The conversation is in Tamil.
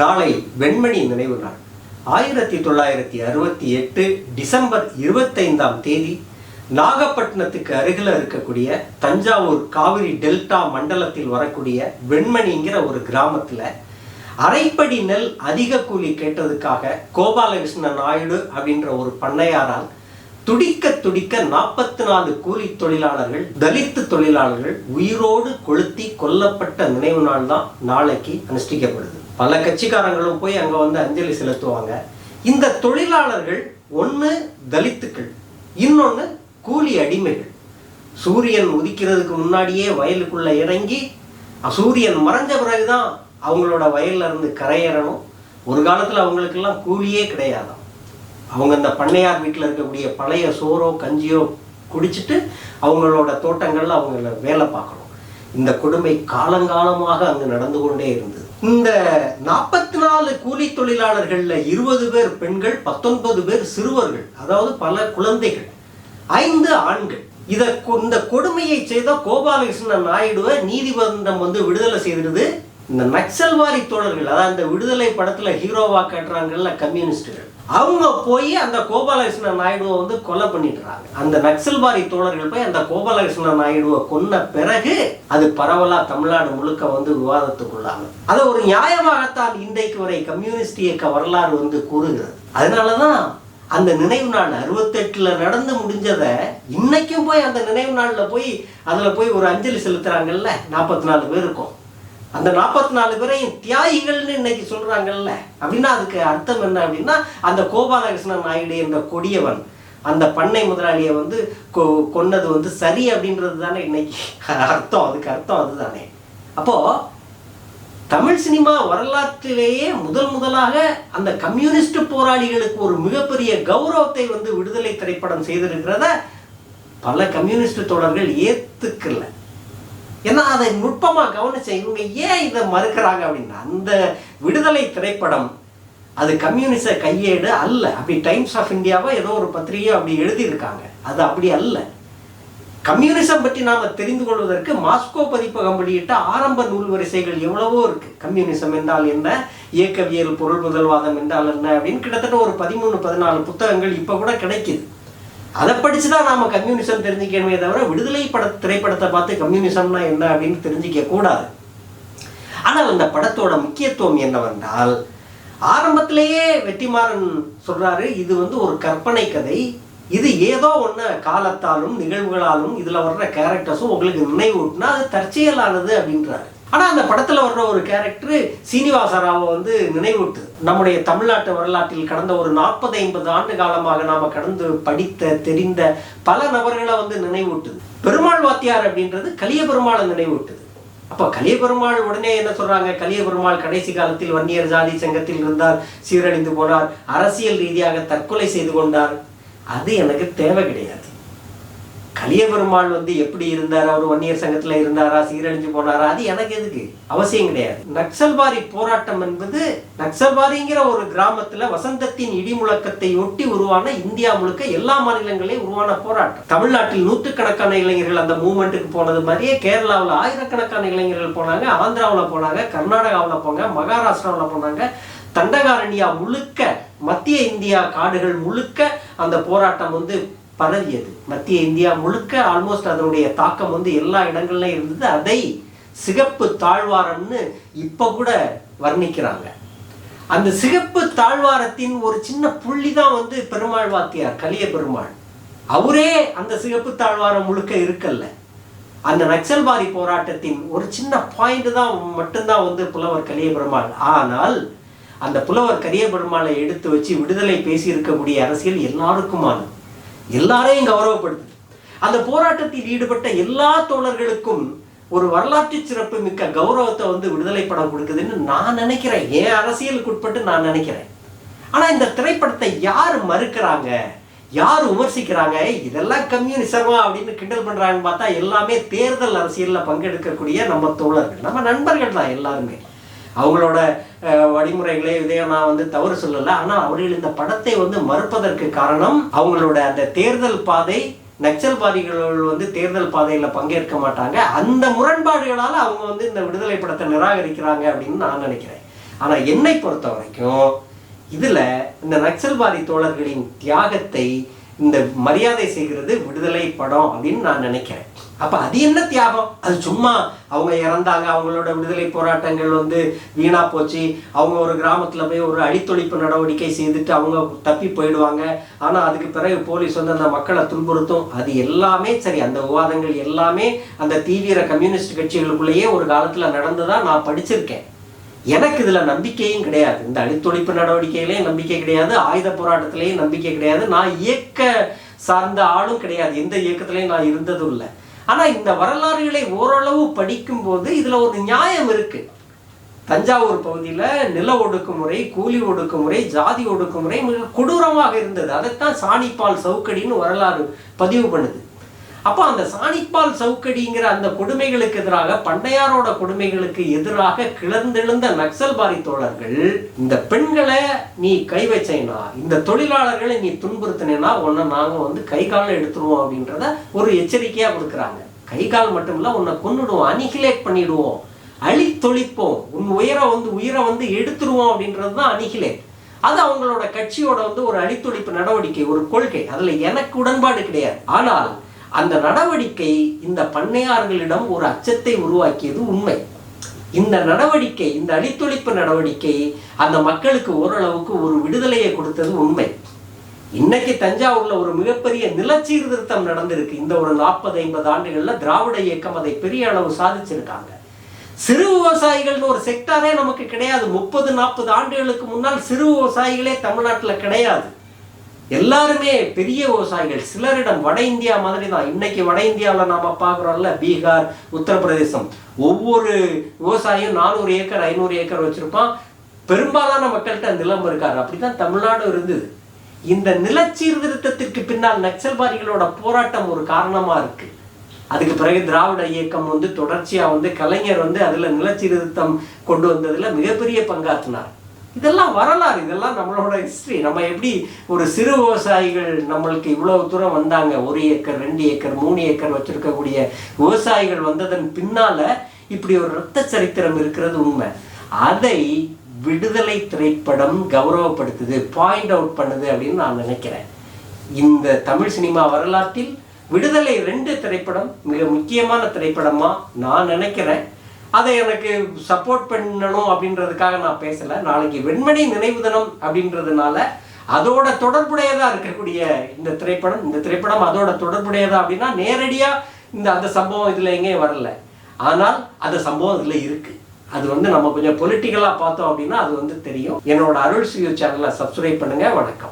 நாளை வெண்மணி நினைவு நாள். ஆயிரத்தி தொள்ளாயிரத்தி அறுபத்தி எட்டு டிசம்பர் இருபத்தைந்தாம் தேதி நாகப்பட்டினத்துக்கு அருகில் இருக்கக்கூடிய தஞ்சாவூர் காவிரி டெல்டா மண்டலத்தில் வரக்கூடிய வெண்மணிங்கிற ஒரு கிராமத்தில் அரைப்படி நெல் அதிக கூலி கேட்டதுக்காக கோபாலகிருஷ்ண நாயுடு அப்படின்ற ஒரு பண்ணையாரால் துடிக்க துடிக்க நாற்பத்தி நாலு கூலி தொழிலாளர்கள் தலித்து தொழிலாளர்கள் உயிரோடு கொளுத்தி கொல்லப்பட்ட நினைவு நாள் தான் நாளைக்கு அனுஷ்டிக்கப்படுது. பல கட்சிக்காரங்களும் போய் அங்கே வந்து அஞ்சலி செலுத்துவாங்க. இந்த தொழிலாளர்கள் ஒன்று தலித்துக்கள் இன்னொன்று கூலி அடிமைகள். சூரியன் உதிக்கிறதுக்கு முன்னாடியே வயலுக்குள்ளே இறங்கி சூரியன் மறைஞ்ச பிறகுதான் அவங்களோட வயல்ல இருந்து கரையேறணும். ஒரு காலத்தில் அவங்களுக்கெல்லாம் கூலியே கிடையாதாம். அவங்க இந்த பண்ணையார் வீட்டில் இருக்கக்கூடிய பழைய சோறோ கஞ்சியோ குடிச்சிட்டு அவங்களோட தோட்டங்களில் அவங்க வேலை பார்க்கணும். இந்த கொடுமை காலங்காலமாக அங்கு நடந்து கொண்டே இருந்தது. இந்த நாற்பத்தி நாலு கூலி தொழிலாளர்கள்ல இருபது பேர் பெண்கள் பத்தொன்பது பேர் சிறுவர்கள் அதாவது பல குழந்தைகள் ஐந்து ஆண்கள். இத கொ- இந்த கொடுமையை செய்த கோபாலகிருஷ்ண நாயுடுவை நீதிமன்றம் வந்து விடுதலை செய்திருது. இந்த நக்சல்வாரி தோழர்கள் அதாவது அந்த விடுதலை படத்தில் ஹீரோவாக காட்டுறாங்கல்ல கம்யூனிஸ்டுகள் அவங்க போய் அந்த கோபாலகிருஷ்ண நாயுடுவை வந்து கொலை பண்ணிடுறாங்க. அந்த நக்சல்வாரி தோழர்கள் போய் அந்த கோபாலகிருஷ்ண நாயுடுவை கொன்ன பிறகு அது பரவலா தமிழ்நாடு முழுக்க வந்து விவாதத்துக்குள்ளாங்க அதை ஒரு நியாயமாகத்தான் இன்றைக்கு வரை கம்யூனிஸ்ட் இயக்க வரலாறு வந்து கூறுகிறது. அதனாலதான் அந்த நினைவு நாள் அறுபத்தெட்டுல நடந்து முடிஞ்சதை இன்னைக்கும் போய் அந்த நினைவு நாளில் போய் அதில் போய் ஒரு அஞ்சலி செலுத்துறாங்கல்ல நாற்பத்தி நாலு பேர் இருக்கும் அந்த நாற்பத்தி நாலு பேரையும் தியாகிகள்னு இன்னைக்கு சொல்றாங்கல்ல. அப்படின்னா அதுக்கு அர்த்தம் என்ன அப்படின்னா அந்த கோபாலகிருஷ்ணன் நாயுடு என்ற கொடியவன் அந்த பண்ணை முதலாளியை வந்து கொ- கொன்னது வந்து சரி அப்படின்றது தானே இன்னைக்கு. அர்த்தம் அதுக்கு அர்த்தம் அதுதானே. அப்போ தமிழ் சினிமா வரலாற்றிலேயே முதல் முதலாக அந்த கம்யூனிஸ்ட் போராளிகளுக்கு ஒரு மிகப்பெரிய கௌரவத்தை வந்து விடுதலை திரைப்படம் செய்திருக்கிறத பல கம்யூனிஸ்ட் தொடர்கள் ஏத்துக்கல. ஏன்னா அதை நுட்பமாக கவனிச்ச இவங்க ஏன் இதை மறுக்கிறாங்க அப்படின்னா அந்த விடுதலை திரைப்படம் அது கம்யூனிச கையேடு அல்ல. அப்படி டைம்ஸ் ஆஃப் இந்தியாவோ ஏதோ ஒரு பத்திரிகையோ அப்படி எழுதியிருக்காங்க. அது அப்படி அல்ல. கம்யூனிசம் பற்றி நாம் தெரிந்து கொள்வதற்கு மாஸ்கோ பதிப்பகம் வெளியிட்ட ஆரம்ப நூல் வரிசைகள் எவ்வளவோ இருக்கு. கம்யூனிசம் என்றால் என்ன? இயக்கவியல் பொருள் முதல்வாதம் என்றால் என்ன? அப்படின்னு கிட்டத்தட்ட ஒரு பதிமூணு பதினாலு புத்தகங்கள் இப்போ கூட கிடைக்குது. அதை படித்து தான் நாம் கம்யூனிசம் தெரிஞ்சுக்கணுமே தவிர விடுதலை பட திரைப்படத்தை பார்த்து கம்யூனிசம்னா என்ன அப்படின்னு தெரிஞ்சிக்க கூடாது. ஆனால் அந்த படத்தோட முக்கியத்துவம் என்னவென்றால் ஆரம்பத்திலேயே வெற்றிமாறன் சொல்கிறாரு இது வந்து ஒரு கற்பனை கதை. இது ஏதோ ஒன்று காலத்தாலும் நிகழ்வுகளாலும் இதில் வர்ற கேரக்டர்ஸும் உங்களுக்கு நினைவூட்டினா அது தற்செயலானது அப்படின்றாரு. ஆனால் அந்த படத்தில் வர்ற ஒரு கேரக்டர் சீனிவாச ராவை வந்து நினைவூட்டுது நம்முடைய தமிழ்நாட்டு வரலாற்றில் கடந்த ஒரு நாற்பது ஐம்பது ஆண்டு காலமாக நாம் கடந்து படித்த தெரிந்த பல நபர்களை வந்து நினைவூட்டுது. பெருமாள் வாத்தியார் அப்படின்றது கலிய பெருமாளை நினைவூட்டுது. அப்போ கலிய பெருமாள் உடனே என்ன சொல்றாங்க? கலிய பெருமாள் கடைசி காலத்தில் வன்னியர் ஜாதி சங்கத்தில் இருந்தார் சீரழிந்து போனார் அரசியல் ரீதியாக தற்கொலை செய்து கொண்டார். அது எனக்கு தேவை கிடையாது. கலியபெருமாள் வந்து எப்படி இருந்தார்? அவர் வன்னியர் சங்கத்தில் இருந்தாரா? சீரழிஞ்சு போனாரா? அது எனக்கு எதுக்கு? அவசியம் கிடையாது. நக்சல்பாரி போராட்டம் என்பது நக்சல்பாரிங்கிற ஒரு கிராமத்தில் வசந்தத்தின் இடி முழக்கத்தை ஒட்டி உருவான இந்தியா முழுக்க எல்லா மாநிலங்களையும் உருவான போராட்டம். தமிழ்நாட்டில் நூற்றுக்கணக்கான இளைஞர்கள் அந்த மூமெண்ட்டுக்கு போனது மாதிரியே கேரளாவில் ஆயிரக்கணக்கான இளைஞர்கள் போனாங்க ஆந்திராவில் போனாங்க கர்நாடகாவில் போனாங்க மகாராஷ்டிராவில் போனாங்க. தண்டகாரண்யா முழுக்க மத்திய இந்தியா காடுகள் முழுக்க அந்த போராட்டம் வந்து பரவியது. மத்திய இந்தியா முழுக்க ஆல்மோஸ்ட் அதனுடைய தாக்கம் வந்து எல்லா இடங்கள்லையும் இருந்தது. அதை சிகப்பு தாழ்வாரம்னு இப்போ கூட வர்ணிக்கிறாங்க. அந்த சிகப்பு தாழ்வாரத்தின் ஒரு சின்ன புள்ளி தான் வந்து பெருமாள் வாத்தியார் கலிய பெருமாள். அவரே அந்த சிகப்பு தாழ்வாரம் முழுக்க இருக்கல்ல. அந்த நக்சல்வாதி போராட்டத்தின் ஒரு சின்ன பாயிண்ட் தான் மட்டும்தான் வந்து புலவர் கலிய பெருமாள். ஆனால் அந்த புலவர் கரிய பெருமாளை எடுத்து வச்சு விடுதலை பேசி இருக்கக்கூடிய அரசியல் எல்லாருக்குமானது. எல்லாரையும் கௌரவப்படுத்துது. அந்த போராட்டத்தில் ஈடுபட்ட எல்லா தோழர்களுக்கும் ஒரு வரலாற்று சிறப்பு மிக்க கௌரவத்தை வந்து விடுதலை படம் கொடுக்குதுன்னு நான் நினைக்கிறேன். என் அரசியலுக்கு உட்பட்டு நான் நினைக்கிறேன். ஆனால் இந்த திரைப்படத்தை யார் மறுக்கிறாங்க? யார் விமர்சிக்கிறாங்க? இதெல்லாம் கம்யூனிசமா அப்படின்னு கிண்டல் பண்ணுறாங்கன்னு பார்த்தா எல்லாமே தேர்தல் அரசியலில் பங்கெடுக்கக்கூடிய நம்ம தோழர்கள் நம்ம நண்பர்கள் தான் எல்லாருமே. அவங்களோட வழிமுறைகளை இதையோ நான் வந்து தவறு சொல்லலை. ஆனால் அவர்கள் இந்த படத்தை வந்து மறுப்பதற்கு காரணம் அவங்களோட அந்த தேர்தல் பாதை நக்சல்வாதிகள் வந்து தேர்தல் பாதையில் பங்கேற்க மாட்டாங்க. அந்த முரண்பாடுகளால் அவங்க வந்து இந்த விடுதலை படத்தை நிராகரிக்கிறாங்க அப்படின்னு நான் நினைக்கிறேன். ஆனால் என்னை பொறுத்த வரைக்கும் இதில் இந்த நக்சல்வாதி தோழர்களின் தியாகத்தை இந்த மரியாதை செய்கிறது விடுதலை படம் அப்படின்னு நான் நினைக்கிறேன். அப்ப அது என்ன தியாகம்? அது சும்மா அவங்க இறந்தாங்க அவங்களோட விடுதலை போராட்டங்கள் வந்து வீணா போச்சு. அவங்க ஒரு கிராமத்துல போய் ஒரு அடித்தொழிப்பு நடவடிக்கை செய்துட்டு அவங்க தப்பி போயிடுவாங்க. ஆனா அதுக்கு பிறகு போலீஸ் வந்து அந்த மக்களை துன்புறுத்தும். அது எல்லாமே சரி அந்த விவாதங்கள் எல்லாமே அந்த தீவிர கம்யூனிஸ்ட் கட்சிகளுக்குள்ளேயே ஒரு காலத்துல நடந்ததா நான் படிச்சிருக்கேன். எனக்கு இதுல நம்பிக்கையும் கிடையாது. இந்த அடித்தொழிப்பு நடவடிக்கையிலேயும் நம்பிக்கை கிடையாது. ஆயுத போராட்டத்திலேயும் நம்பிக்கை கிடையாது. நான் இயக்க சார்ந்த ஆளும் கிடையாது. எந்த இயக்கத்திலையும் நான் இருந்ததும் இல்லை. ஆனா இந்த வரலாறுகளை ஓரளவு படிக்கும்போது இதுல ஒரு நியாயம் இருக்கு. தஞ்சாவூர் பகுதியில் நில ஒடுக்குமுறை கூலி ஒடுக்குமுறை ஜாதி ஒடுக்குமுறை மிக கொடூரமாக இருந்தது. அதைத்தான் சாணிப்பால் சவுக்கடின்னு வரலாறு பதிவு பண்ணுது. அப்போ அந்த சாணிப்பால் சவுக்கடிங்கிற அந்த கொடுமைகளுக்கு எதிராக பண்டையாரோட கொடுமைகளுக்கு எதிராக கிளர்ந்தெழுந்த நக்சல்பாரி தோழர்கள் இந்த பெண்களை நீ கை வச்சேனா இந்த தொழிலாளர்களை நீ துன்புறுத்தினேன்னா உன்னை நாங்கள் வந்து கை காலம் எடுத்துருவோம் அப்படின்றத ஒரு எச்சரிக்கையா கொடுக்குறாங்க. கை கால் மட்டும் இல்லை உன்னை கொன்னுடுவோம் அனிகிலேட் பண்ணிடுவோம் அழித்தொழிப்போம் உன் உயிரை வந்து உயிரை வந்து எடுத்துருவோம் அப்படின்றது தான் அனிகிலேட் அது அவங்களோட கட்சியோட வந்து ஒரு அழித்தொழிப்பு நடவடிக்கை ஒரு கொள்கை. அதுல எனக்கு உடன்பாடு கிடையாது. ஆனால் அந்த நடவடிக்கை இந்த பண்ணையார்களிடம் ஒரு அச்சத்தை உருவாக்கியது உண்மை. இந்த நடவடிக்கை இந்த அழித்தொழிப்பு நடவடிக்கை அந்த மக்களுக்கு ஓரளவுக்கு ஒரு விடுதலையை கொடுத்தது உண்மை. இன்னைக்கு தஞ்சாவூர்ல ஒரு மிகப்பெரிய நிலச்சீர்திருத்தம் நடந்திருக்கு. இந்த ஒரு நாற்பது ஐம்பது ஆண்டுகள்ல திராவிட இயக்கம் அதை பெரிய அளவு சாதிச்சிருக்காங்க. சிறு விவசாயிகள்னு ஒரு செக்டாரே நமக்கு கிடையாது. முப்பது நாற்பது ஆண்டுகளுக்கு முன்னால் சிறு விவசாயிகளே தமிழ்நாட்டில் கிடையாது. எல்லாருமே பெரிய விவசாயிகள். சிலரிடம் வட இந்தியா மாதிரி தான் இன்னைக்கு வட இந்தியாவில் நாம பார்க்குறோம்ல பீகார் உத்தரப்பிரதேசம். ஒவ்வொரு விவசாயியும் நானூறு ஏக்கர் ஐநூறு ஏக்கர் வச்சிருப்பான். பெரும்பாலான மக்கள்கிட்ட நிலம் இருக்காரு அப்படிதான் தமிழ்நாடு இருந்தது. இந்த நிலச்சீர்திருத்தத்திற்கு பின்னால் நக்சல்வாதிகளோட போராட்டம் ஒரு காரணமா இருக்கு. அதுக்கு பிறகு திராவிட இயக்கம் வந்து தொடர்ச்சியா வந்து கலைஞர் வந்து அதுல நிலச்சீர்திருத்தம் கொண்டு வந்ததுல மிகப்பெரிய பங்காற்றினார். இதெல்லாம் வரலாறு இதெல்லாம் நம்மளோட ஹிஸ்ட்ரி நம்ம எப்படி ஒரு சிறு விவசாயிகள் நம்மளுக்கு இவ்வளவு தூரம் வந்தாங்க? ஒரு ஏக்கர் ரெண்டு ஏக்கர் மூணு ஏக்கர் வச்சிருக்கக்கூடிய விவசாயிகள் வந்ததன் பின்னால இப்படி ஒரு ரத்த சரித்திரம் இருக்கிறது உண்மை. அதை விடுதலை திரைப்படம் கௌரவப்படுத்துது பாயிண்ட் அவுட் பண்ணுது அப்படின்னு நான் நினைக்கிறேன். இந்த தமிழ் சினிமா வரலாற்றில் விடுதலை ரெண்டு திரைப்படம் மிக முக்கியமான திரைப்படமா நான் நினைக்கிறேன். அதை எனக்கு சப்போர்ட் பண்ணணும் அப்படின்றதுக்காக நான் பேசலை. நாளைக்கு வெண்மணி நினைவு தினம் அப்படின்றதுனால அதோட தொடர்புடையதா இருக்கக்கூடிய இந்த திரைப்படம் இந்த திரைப்படம் அதோட தொடர்புடையதா அப்படின்னா நேரடியாக இந்த அந்த சம்பவம் இதில் எங்கேயும் வரல. ஆனால் அந்த சம்பவம் இதில் இருக்கு. அது வந்து நம்ம கொஞ்சம் பொலிட்டிக்கலாக பார்த்தோம் அப்படின்னா அது வந்து தெரியும். என்னோட அருள் சியூ சேனலை சப்ஸ்கிரைப் பண்ணுங்க. வணக்கம்.